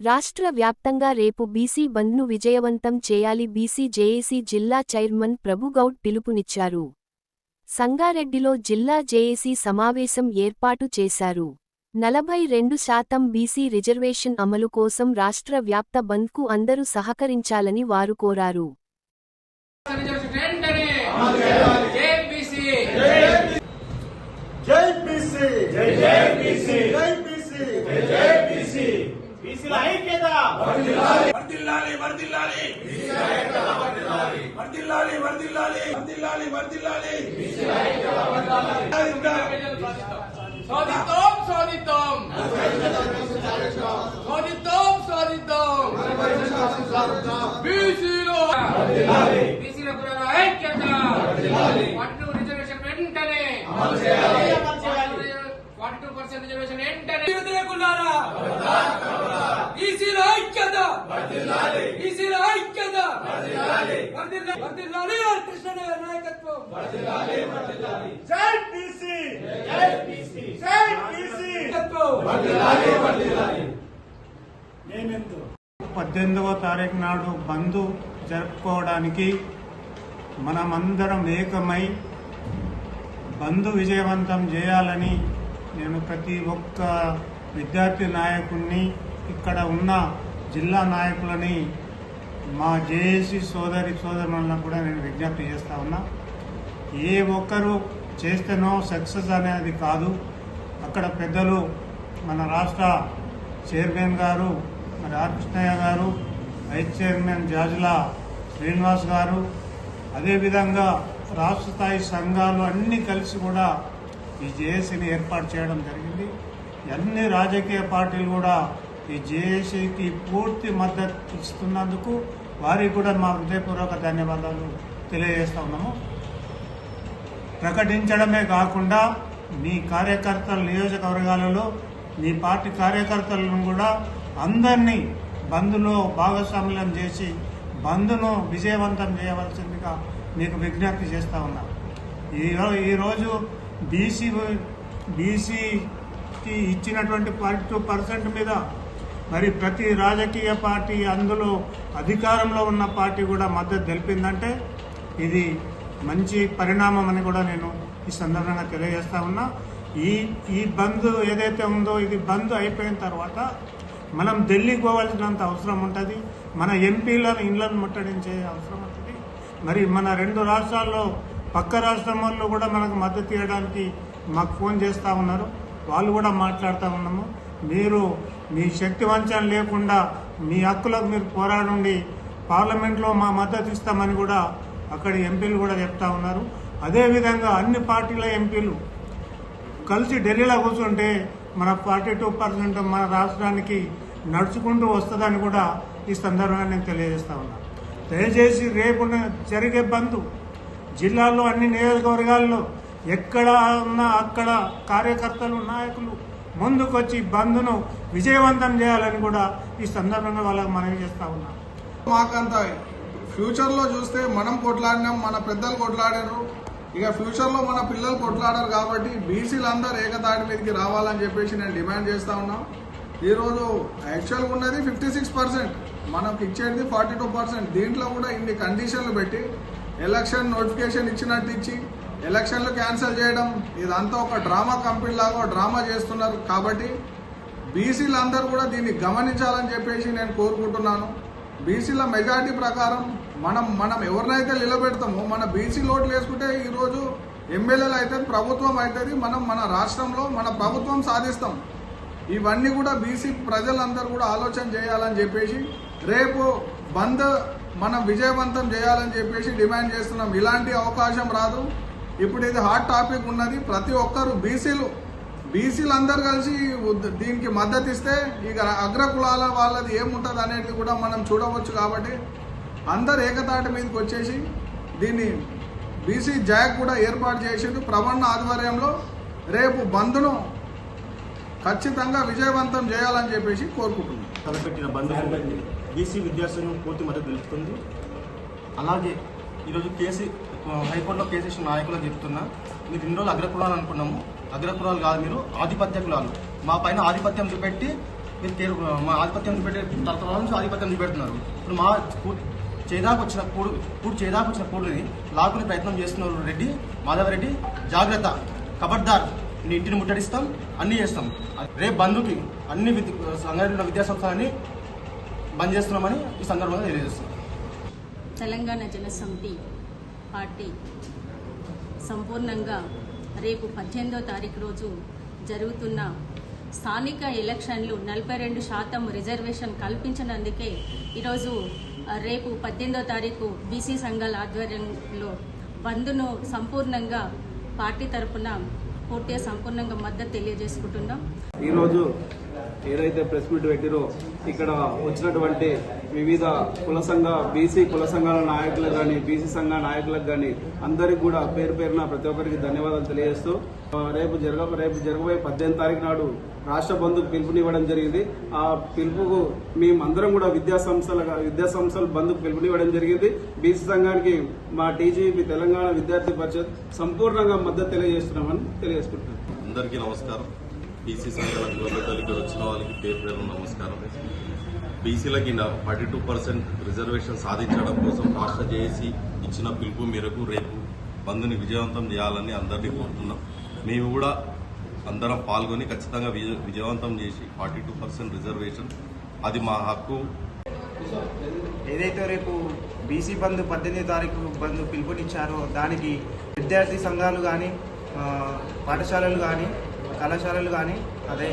రాష్ట్ర వ్యాప్తంగా రేపు బీసీ బంద్ను విజయవంతం చేయాలి బీసీ జేఏసీ జిల్లా చైర్మన్ ప్రభుగౌడ్ పిలుపునిచ్చారు. సంగారెడ్డిలో జిల్లా జేఏసీ సమావేశం ఏర్పాటు చేశారు. నలభై రెండు శాతం బీసీ రిజర్వేషన్ అమలు కోసం రాష్ట్ర వ్యాప్త బంద్కు అందరూ సహకరించాలని వారు కోరారు. జై బీసీల ఐక్యత శోధిద్దాం బీసీలో. బీసీల కులాల ఐక్యత. వన్ టూ రిజర్వేషన్ వెంటనే. వన్ టూ పర్సెంట్ రిజర్వేషన్ వెంటనే. వ్యతిరేకులారా ఐక్యత ఐక్యత వర్ధిల్లాలి. కృష్ణ నాయకత్వం. జై బీసీ జై బీసీ జై బీసీ నేనెందుకు పద్దెనిమిదవ తారీఖు నాడు బంద్ జరుపుకోవడానికి మనమందరం ఏకమై బంద్ విజయవంతం చేయాలని నేను ప్రతి ఒక్క విద్యార్థి నాయకుడిని ఇక్కడ ఉన్న జిల్లా నాయకులని మా జేఏసీ సోదరి సోదరులను కూడా నేను విజ్ఞప్తి చేస్తా ఉన్నా. ఏ ఒక్కరు చేస్తేనో సక్సెస్ అనేది కాదు. అక్కడ పెద్దలు మన రాష్ట్ర చైర్మన్ గారు మరి ఆర్ కృష్ణయ్య గారు వైస్ చైర్మన్ జాజుల శ్రీనివాస్ గారు అదేవిధంగా రాష్ట్ర స్థాయి సంఘాలు అన్నీ కలిసి కూడా ఈ జేఏసీని ఏర్పాటు చేయడం జరిగింది. అన్ని రాజకీయ పార్టీలు కూడా ఈ జేఏసీకి పూర్తి మద్దతు ఇస్తున్నందుకు వారికి కూడా మా హృదయపూర్వక ధన్యవాదాలు తెలియజేస్తా ఉన్నాము. ప్రకటించడమే కాకుండా మీ కార్యకర్తల నియోజకవర్గాలలో మీ పార్టీ కార్యకర్తలను కూడా అందరినీ బంద్లో భాగస్వామ్యం చేసి బంద్ను విజయవంతం చేయవలసిందిగా మీకు విజ్ఞప్తి చేస్తూ ఉన్నా. ఈరోజు బీసీ బీసీకి ఇచ్చినటువంటి ఫార్టీ టూ పర్సెంట్ మీద మరి ప్రతి రాజకీయ పార్టీ అందులో అధికారంలో ఉన్న పార్టీ కూడా మద్దతు తెలిపిందంటే ఇది మంచి పరిణామం అని కూడా నేను ఈ సందర్భంగా తెలియజేస్తా ఉన్నా. ఈ ఈ బంద్ ఏదైతే ఉందో ఇది బంద్ అయిపోయిన తర్వాత మనం ఢిల్లీకి పోవాల్సినంత అవసరం ఉంటుంది. మన ఎంపీలను ఇండ్లను ముట్టడించే అవసరం ఉంటుంది. మరి మన రెండు రాష్ట్రాల్లో పక్క రాష్ట్రం వాళ్ళు కూడా మనకు మద్దతు ఇవ్వడానికి మాకు ఫోన్ చేస్తూ ఉన్నారు. వాళ్ళు కూడా మాట్లాడుతూ ఉన్నాము. మీరు మీ శక్తి వంచన లేకుండా మీ హక్కులకు మీరు పోరాడండి. పార్లమెంట్లో మా మద్దతు ఇస్తామని కూడా అక్కడ ఎంపీలు కూడా చెప్తా ఉన్నారు. అదేవిధంగా అన్ని పార్టీల ఎంపీలు కలిసి ఢిల్లీలో కూర్చుంటే మన ఫార్టీ టూ పర్సెంట్ మన రాష్ట్రానికి నడుచుకుంటూ వస్తుందని కూడా ఈ సందర్భంగా నేను తెలియజేస్తా ఉన్నా. దయచేసి రేపు జరిగే బంద్ జిల్లాలో అన్ని నియోజకవర్గాల్లో ఎక్కడ ఉన్నా అక్కడ కార్యకర్తలు నాయకులు ముందుకొచ్చి బంద్ను విజయవంతం చేయాలని కూడా ఈ సందర్భంగా వాళ్ళకి మనవి చేస్తా ఉన్నాం. మాకంత ఫ్యూచర్లో చూస్తే మనం కొట్లాడినాం మన పెద్దలు కొట్లాడారు. ఇక ఫ్యూచర్లో మన పిల్లలు కొట్లాడారు కాబట్టి బీసీలు అందరూ ఏకతాటి మీదకి రావాలని చెప్పేసి నేను డిమాండ్ చేస్తా ఉన్నాం. ఈరోజు యాక్చువల్గా ఉన్నది ఫిఫ్టీ సిక్స్ పర్సెంట్ మనకు ఇచ్చేది ఫార్టీ టూ పర్సెంట్ దీంట్లో కూడా ఇన్ని కండిషన్లు పెట్టి ఎలక్షన్ నోటిఫికేషన్ ఇచ్చినట్టు ఇచ్చి ఎలక్షన్లు క్యాన్సిల్ చేయడం ఇదంతా ఒక డ్రామా కంపెనీ లాగా డ్రామా చేస్తున్నారు. కాబట్టి బీసీలు అందరూ కూడా దీన్ని గమనించాలని చెప్పేసి నేను కోరుకుంటున్నాను. బీసీల మెజార్టీ ప్రకారం మనం మనం ఎవరినైతే నిలబెడతామో మన బీసీ లోటు వేసుకుంటే ఈరోజు ఎమ్మెల్యేలు అవుతుంది ప్రభుత్వం అవుతుంది. మనం మన రాష్ట్రంలో మన ప్రభుత్వం సాధిస్తాం. ఇవన్నీ కూడా బీసీ ప్రజలందరూ కూడా ఆలోచన చేయాలని చెప్పేసి రేపు బంద్ మనం విజయవంతం చేయాలని చెప్పేసి డిమాండ్ చేస్తున్నాం. ఇలాంటి అవకాశం రాదు. ఇప్పుడు ఇది హాట్ టాపిక్ ఉన్నది ప్రతి ఒక్కరు బీసీలు బీసీలు అందరు కలిసి దీనికి మద్దతు ఇస్తే ఇక అగ్ర కులాల వాళ్ళది ఏముంటుంది అనేది కూడా మనం చూడవచ్చు కాబట్టి అందరు ఏకతాటి మీదకి వచ్చేసి దీన్ని బీసీ జాగ్ కూడా ఏర్పాటు చేసిండు. ప్రవణ ఆధ్వర్యంలో రేపు బంద్ను ఖచ్చితంగా విజయవంతం చేయాలని చెప్పేసి కోరుకుంటున్నాం. తలపెట్టిన బంధుకు బీసీ విద్యార్థులను పూర్తి మద్దతు తెలుపుతుంది. అలాగే ఈరోజు కేసీ హైకోర్టులో కేసు నాయకులు నాయకులకు చెప్తున్నా మీరు ఇన్ని రోజులు అగ్రకులాలు అనుకున్నాము. అగ్రకులాలు కాదు మీరు ఆధిపత్య కులాలు. మా పైన ఆధిపత్యం చూపెట్టి మీరు తీరు మా ఆధిపత్యం చూపెట్టే తరతరాల నుంచి ఆధిపత్యం చూపెడుతున్నారు. ఇప్పుడు మా చేదాకు వచ్చిన కూడు కూడు చేదాకు వచ్చిన కూడుని లాక్కునే ప్రయత్నం చేస్తున్న రెడ్డి మాధవరెడ్డి జాగ్రత్త కబడ్దార్. నీ ఇంటిని ముట్టడిస్తాం అన్నీ చేస్తాం. రేపు బంధుకి అన్ని విద్య సంఘటన సంస్థలని బంద్ చేస్తున్నామని ఈ సందర్భంగా తెలియజేస్తున్నాం. తెలంగాణ జనసమితి పార్టీ సంపూర్ణంగా రేపు పద్దెనిమిదో తారీఖు రోజు జరుగుతున్న స్థానిక ఎలక్షన్లు నలభై రెండు శాతం రిజర్వేషన్ కల్పించినందుకే ఈరోజు రేపు పద్దెనిమిదో తారీఖు బీసీ సంఘాల ఆధ్వర్యంలో బంద్ను సంపూర్ణంగా పార్టీ తరపున పూర్తిగా సంపూర్ణంగా మద్దతు తెలియజేసుకుంటున్నాం. ఈరోజు ఏదైతే ప్రెస్ మీట్ పెట్టిరో ఇక్కడ వచ్చినటువంటి వివిధ కుల సంఘ బీసీ కుల సంఘాల నాయకులకు కానీ బీసీ సంఘ నాయకులకు కానీ అందరికి కూడా పేరు పేరున ప్రతి ఒక్కరికి ధన్యవాదాలు తెలియజేస్తూ రేపు జరగ రేపు జరగబోయే పద్దెనిమిది తారీఖు నాడు రాష్ట్ర బంధుకు పిలుపునివ్వడం జరిగింది. ఆ పిలుపుకు మేమందరం కూడా విద్యా సంస్థల విద్యా సంస్థలు బంధుకు పిలుపునివ్వడం జరిగింది. బీసీ సంఘానికి మా టీజీపీ తెలంగాణ విద్యార్థి పరిషత్ సంపూర్ణంగా మద్దతు తెలియజేస్తున్నామని తెలియజేసుకుంటున్నాను అందరికీ నమస్కారం. బీసీ సంఘాల కులబిడ్డలు వచ్చిన వాళ్ళకి పేరు పేరు నమస్కారం. బీసీలకి ఫార్టీ టూ పర్సెంట్ రిజర్వేషన్ సాధించడం కోసం రాష్ట్ర జేఏసీ ఇచ్చిన పిలుపు మేరకు రేపు బంద్ని విజయవంతం చేయాలని అందరినీ కోరుతున్నాం. మేము కూడా అందరం పాల్గొని ఖచ్చితంగా విజయవంతం చేసి ఫార్టీ టూ పర్సెంట్ రిజర్వేషన్ అది మా హక్కు. ఏదైతే రేపు బీసీ బంధు పద్దెనిమిది తారీఖు బంధు పిలుపునిచ్చారో దానికి విద్యార్థి సంఘాలు కానీ పాఠశాలలు కానీ కళాశాలలు కానీ అదే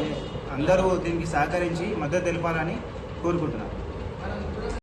అందరూ దీనికి సహకరించి మద్దతు తెలపాలని కోరుకుంటున్నాను.